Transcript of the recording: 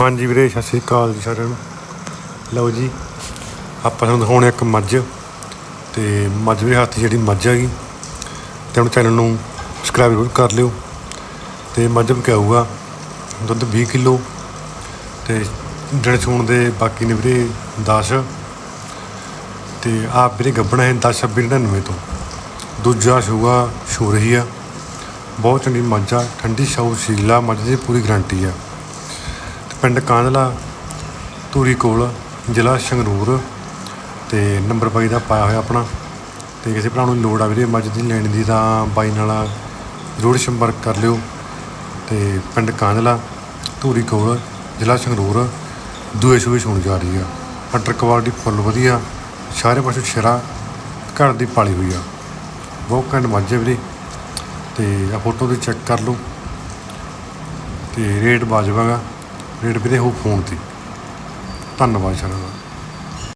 ਹਾਂਜੀ ਵੀਰੇ, ਸਤਿ ਸ਼੍ਰੀ ਅਕਾਲ ਜੀ ਸਾਰਿਆਂ ਨੂੰ। ਲਓ ਜੀ, ਆਪਾਂ ਤੁਹਾਨੂੰ ਦਿਖਾਉਣੇ ਇੱਕ ਮੱਝ। ਤੇ ਮੱਝ ਦੇ ਹੱਥ ਜਿਹੜੀ ਮੱਝ ਹੈਗੀ, ਤੇ ਹੁਣ ਚੈਨਲ ਨੂੰ ਸਬਸਕ੍ਰਾਈਬ ਜ਼ਰੂਰ ਕਰ ਲਿਓ। ਤੇ ਮੱਝ ਬਕਾਊਗਾ ਦੁੱਧ 20 ਕਿਲੋ। ਤੇ ਦਿਨ ਸੂਣ ਦੇ ਬਾਕੀ ਨੇ ਵੀਰੇ 10 ਤੇ ਆਪ ਵੀਰੇ ਗੱਬਣਾ ਹੈ 10 26 99 ਤੋਂ। ਦੂਜਾ ਸੂਆ ਸ਼ੋ ਰਹੀ ਆ। ਬਹੁਤ ਚੰਗੀ ਮੱਝ ਆ, ਠੰਡੀ ਸ਼ਾਉ ਸੀਲਾ ਮੱਝ ਦੀ ਪੂਰੀ ਗਾਰੰਟੀ ਆ। ਪਿੰਡ ਕਾਂਦਲਾ, ਧੂਰੀ ਕੋਲ, ਜ਼ਿਲ੍ਹਾ ਸੰਗਰੂਰ ਤੇ ਨੰਬਰ ਬਾਈ ਦਾ ਪਾਇਆ ਹੋਇਆ ਆਪਣਾ। ਤੇ ਕਿਸੇ ਭਰਾ ਨੂੰ ਲੋੜ ਆ ਵੀਰੇ, ਮੱਝ ਦੀ ਲੈਣ ਦੀ ਤਾਂ ਬਾਈ ਨਾਲ ਜ਼ਰੂਰ ਸੰਪਰਕ ਕਰ ਲਿਓ। ਤੇ ਪਿੰਡ ਕਾਂਦਲਾ, ਧੂਰੀ ਕੋਲ, ਜ਼ਿਲ੍ਹਾ ਸੰਗਰੂਰ, ਦੂਏ ਸੂਏ ਸੁਣ ਜਾ ਰਹੀ ਆ। ਹਟਰ ਕੁਆਲਿਟੀ ਫੁੱਲ ਵਧੀਆ, ਸਾਰੇ ਪਾਸੇ ਸ਼ਰਾ, ਘਰ ਦੀ ਪਾਲੀ ਹੋਈ ਆ। ਬਹੁਤ ਘੈਂਟ ਮੱਝ ਹੈ ਵੀਰੇ। ਤੇ ਆ ਫੋਟੋ ਤੇ ਚੈੱਕ ਕਰ ਲਓ। ਤੇ ਰੇਟ ਵਾਜਬ ਹੈਗਾ। ਰੇਟ ਵੀਰੇ ਹੋ ਫੋਨ ਤੇ। ਧੰਨਵਾਦ ਸਾਰਿਆਂ ਦਾ